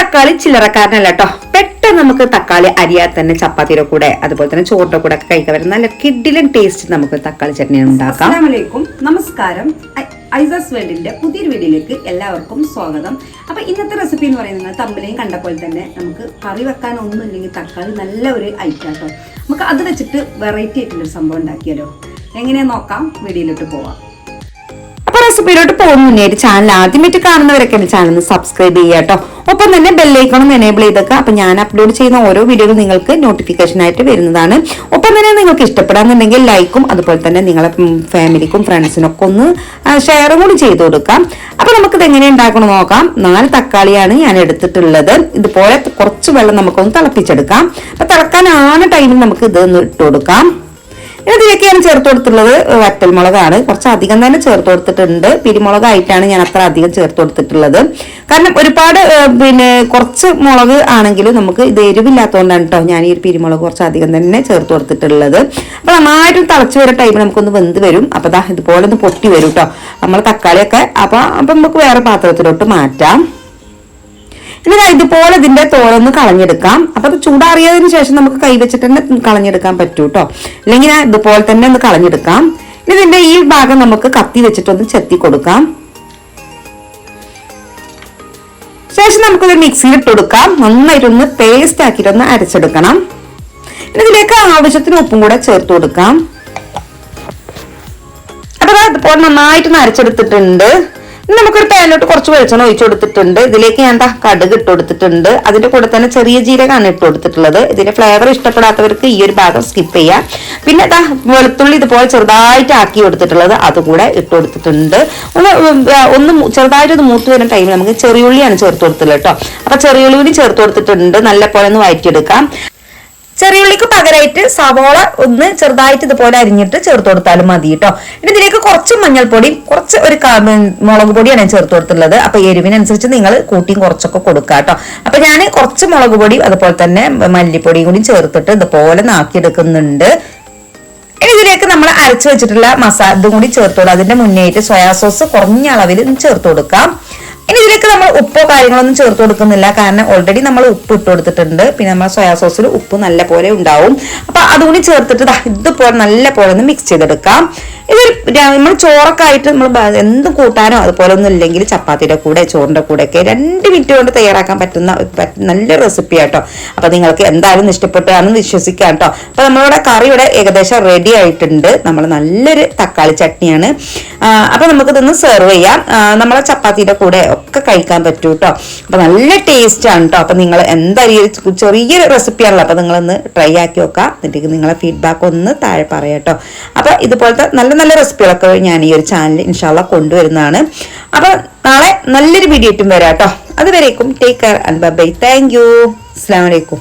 തക്കാളി ചില്ലറക്കാരനല്ല കേട്ടോ പെട്ടെന്ന് നമുക്ക് തക്കാളി അരിയാതെ തന്നെ ചപ്പാത്തിയുടെ കൂടെ അതുപോലെ തന്നെ ചോറിന്റെ കൂടെ ഒക്കെ കഴിക്കാൻ വരുന്ന നല്ല കിഡിലൻ ടേസ്റ്റ് നമുക്ക് തക്കാളി ചട്നി ഉണ്ടാക്കാം. നമസ്കാരം. ഐസസ് വേൾഡിന്റെ പുതിയൊരു വീഡിയോയിലേക്ക് എല്ലാവർക്കും സ്വാഗതം. അപ്പൊ ഇന്നത്തെ റെസിപ്പി എന്ന് പറയുന്നത് തമ്മിലേയും കണ്ട പോലെ തന്നെ നമുക്ക് കറി വെക്കാൻ ഒന്നും ഇല്ലെങ്കിൽ തക്കാളി നല്ല ഒരു ഐറ്റം കേട്ടോ നമുക്ക് അത് വെച്ചിട്ട് വെറൈറ്റി ആയിട്ടുള്ളൊരു സംഭവം ഉണ്ടാക്കിയാലോ? എങ്ങനെയാ നോക്കാം. വീഡിയോയിലോട്ട് പോവാം. അപ്പൊ റെസിപ്പിയിലോട്ട് പോകുന്ന മുന്നേറ്റ് ചാനൽ ആദ്യമായിട്ട് കാണുന്നവരൊക്കെ എന്റെ ചാനൽ സബ്സ്ക്രൈബ് ചെയ്യാം കേട്ടോ ഒപ്പം തന്നെ ബെല്ലൈക്കണും എനേബിൾ ചെയ്തൊക്കെ. അപ്പൊ ഞാൻ അപ്ലോഡ് ചെയ്യുന്ന ഓരോ വീഡിയോയും നിങ്ങൾക്ക് നോട്ടിഫിക്കേഷൻ ആയിട്ട് വരുന്നതാണ്. ഒപ്പം തന്നെ നിങ്ങൾക്ക് ഇഷ്ടപ്പെടാന്നുണ്ടെങ്കിൽ ലൈക്കും അതുപോലെ തന്നെ നിങ്ങളെ ഫാമിലിക്കും ഫ്രണ്ട്സിനൊക്കെ ഒന്ന് ഷെയറും കൂടി ചെയ്തു കൊടുക്കാം. അപ്പൊ നമുക്കിത് എങ്ങനെ ഉണ്ടാക്കണം നോക്കാം. നാല് തക്കാളിയാണ് ഞാൻ എടുത്തിട്ടുള്ളത്. ഇതുപോലെ കുറച്ച് വെള്ളം നമുക്കൊന്ന് തിളപ്പിച്ചെടുക്കാം. അപ്പൊ തിളക്കാനാണ് ടൈമിൽ നമുക്ക് ഇത് ഒന്ന് ഇട്ട് കൊടുക്കാം. ഇതിലേക്കാണ് ചേർത്ത് കൊടുത്തുള്ളത് വറ്റൽമുളകാണ്. കുറച്ച് അധികം തന്നെ ചേർത്ത് കൊടുത്തിട്ടുണ്ട്. പിരിമുളകായിട്ടാണ് ഞാൻ അത്ര അധികം ചേർത്ത് കൊടുത്തിട്ടുള്ളത്. കാരണം ഒരുപാട് പിന്നെ കുറച്ച് മുളക് ആണെങ്കിലും നമുക്ക് ഇത് എരിവില്ലാത്തതുകൊണ്ടാണ് കേട്ടോ ഞാൻ ഈ ഒരു പിരിമുളക് കുറച്ച് അധികം തന്നെ ചേർത്ത് കൊടുത്തിട്ടുള്ളത്. അപ്പൊ നന്നായിട്ട് തിളച്ച് വരുന്ന ടൈമിൽ നമുക്കൊന്ന് വെന്ത് വരും. അപ്പൊ ദാ ഇതുപോലെ ഒന്ന് പൊട്ടി വരും കേട്ടോ നമ്മൾ തക്കാളിയൊക്കെ അപ്പൊ അപ്പൊ നമുക്ക് വേറെ പാത്രത്തിലോട്ട് മാറ്റാം. ദാ ഇതുപോലെ ഇതിന്റെ തോലൊന്ന് കളഞ്ഞെടുക്കാം. അപ്പൊ അത് ചൂടാറിയതിനു ശേഷം നമുക്ക് കൈവച്ചിട്ട് തന്നെ കളഞ്ഞെടുക്കാൻ പറ്റൂ കേട്ടോ അല്ലെങ്കിൽ ഇതുപോലെ തന്നെ ഒന്ന് കളഞ്ഞെടുക്കാം. ഇതിന്റെ ഈ ഭാഗം നമുക്ക് കത്തി വെച്ചിട്ടൊന്ന് ചെത്തി കൊടുക്കാം. ശേഷം നമുക്കൊരു മിക്സിയിൽ ഇട്ട് കൊടുക്കാം. നന്നായിട്ടൊന്ന് പേസ്റ്റ് ആക്കിയിട്ടൊന്ന് അരച്ചെടുക്കണം. പിന്നെ ഇതിലേക്ക് ആവശ്യത്തിന് ഉപ്പും കൂടെ ചേർത്ത് കൊടുക്കാം. അപ്പൊ അതുപോലെ ഇതുപോലെ നന്നായിട്ട് അരച്ചെടുത്തിട്ടുണ്ട്. നമുക്കൊരു പാനിലോട്ട് കുറച്ച് വെളിച്ചെണ്ണ ഒഴിച്ചു കൊടുത്തിട്ടുണ്ട്. ഇതിലേക്ക് ഞാൻ എന്താ കടുക് ഇട്ട് കൊടുത്തിട്ടുണ്ട്. അതിന്റെ കൂടെ തന്നെ ചെറിയ ജീരകമാണ് ഇട്ട് കൊടുത്തിട്ടുള്ളത്. ഇതിന്റെ ഫ്ലേവർ ഇഷ്ടപ്പെടാത്തവർക്ക് ഈ ഒരു ഭാഗം സ്കിപ്പ് ചെയ്യാം. പിന്നെ ദാ വെളുത്തുള്ളി ഇതുപോലെ ചെറുതായിട്ട് ആക്കി കൊടുത്തിട്ടുള്ളത് അതുകൂടെ ഇട്ട് കൊടുത്തിട്ടുണ്ട്. ഒന്ന് ഒന്ന് ചെറുതായിട്ട് ഒന്ന് മൂത്ത് വരുന്ന ടൈമിൽ നമുക്ക് ചെറിയുള്ളിയാണ് ചേർത്ത് കൊടുത്തിട്ടുള്ളത് കേട്ടോ. അപ്പൊ കൂടി ചേർത്ത് കൊടുത്തിട്ടുണ്ട്. നല്ല പോലെ ഒന്ന് വഴറ്റിയെടുക്കാം ചെറിയുള്ളിക്ക് പകരമായിട്ട് സവോള ഒന്ന് ചെറുതായിട്ട് ഇതുപോലെ അരിഞ്ഞിട്ട് ചേർത്ത് കൊടുത്താലും മതി കേട്ടോ. ഇനി ഇതിലേക്ക് കുറച്ച് മഞ്ഞൾപ്പൊടിയും കുറച്ച് ഒരു മുളക് പൊടിയാണ് ഞാൻ ചേർത്ത് കൊടുത്തിട്ടുള്ളത്. അപ്പൊ എരിവിനനുസരിച്ച് നിങ്ങൾ കൂട്ടിയും കുറച്ചൊക്കെ കൊടുക്കുക കേട്ടോ. അപ്പൊ ഞാൻ കുറച്ച് മുളക് പൊടിയും അതുപോലെ തന്നെ മല്ലിപ്പൊടിയും കൂടി ചേർത്തിട്ട് ഇതുപോലെ നാക്കിയെടുക്കുന്നുണ്ട്. ഇനി ഇതിലേക്ക് നമ്മൾ അരച്ചു വെച്ചിട്ടുള്ള മസാല ഇതും കൂടി ചേർത്ത് അതിന്റെ മുന്നേറ്റ് സോയാ സോസ് കുറഞ്ഞ അളവിൽ ചേർത്ത് കൊടുക്കാം. ഇനി ഇതിലേക്ക് നമ്മൾ ഉപ്പോ കാര്യങ്ങളൊന്നും ചേർത്ത് കൊടുക്കുന്നില്ല. കാരണം ഓൾറെഡി നമ്മൾ ഉപ്പ് ഇട്ട് കൊടുത്തിട്ടുണ്ട്. പിന്നെ നമ്മൾ സോയാ സോസിൽ ഉപ്പ് നല്ല പോലെ ഉണ്ടാവും. അപ്പൊ അതുകൂടി ചേർത്തിട്ട് ഇതുപോലെ നല്ല പോലെ ഒന്ന് മിക്സ് ചെയ്തെടുക്കാം. ഇതിൽ നമ്മൾ ചോറൊക്കെ ആയിട്ട് നമ്മൾ എന്ത് കൂട്ടാനോ അതുപോലെ ഒന്നും ഇല്ലെങ്കിൽ ചപ്പാത്തിയുടെ കൂടെ ചോറിന്റെ കൂടെ ഒക്കെ രണ്ട് മിനിറ്റ് കൊണ്ട് തയ്യാറാക്കാൻ പറ്റുന്ന നല്ല റെസിപ്പി ആട്ടോ അപ്പൊ നിങ്ങൾക്ക് എന്തായാലും ഇഷ്ടപ്പെട്ടാണെന്ന് വിശ്വസിക്കാം കേട്ടോ അപ്പൊ നമ്മളിവിടെ കറിയുടെ ഏകദേശം റെഡി ആയിട്ടുണ്ട്. നമ്മൾ നല്ലൊരു തക്കാളി ചട്നിയാണ്. അപ്പോൾ അപ്പൊ നമുക്കിതൊന്ന് സെർവ് ചെയ്യാം. നമ്മളെ ചപ്പാത്തിയുടെ കൂടെ ഒക്കെ കഴിക്കാൻ പറ്റും കേട്ടോ അപ്പൊ നല്ല ടേസ്റ്റ് ആണ് കേട്ടോ അപ്പൊ നിങ്ങൾ എന്തായാലും ചെറിയൊരു റെസിപ്പി റെസിപ്പിയാണല്ലോ അപ്പൊ നിങ്ങളൊന്ന് ട്രൈ ആക്കി നോക്കുക എന്നിട്ട് നിങ്ങളെ ഫീഡ്ബാക്ക് ഒന്ന് താഴെ പറയാം കേട്ടോ അപ്പൊ ഇതുപോലത്തെ നല്ല നല്ല റെസിപ്പികളൊക്കെ ഞാൻ ഈ ഒരു ചാനൽ ഇൻഷാല്ല കൊണ്ടുവരുന്നതാണ്. അപ്പൊ നാളെ നല്ലൊരു വീഡിയോ ഇട്ടും വരാം കേട്ടോ അതുവരേക്കും take care and bye thank you അസ്സാം വലൈക്കും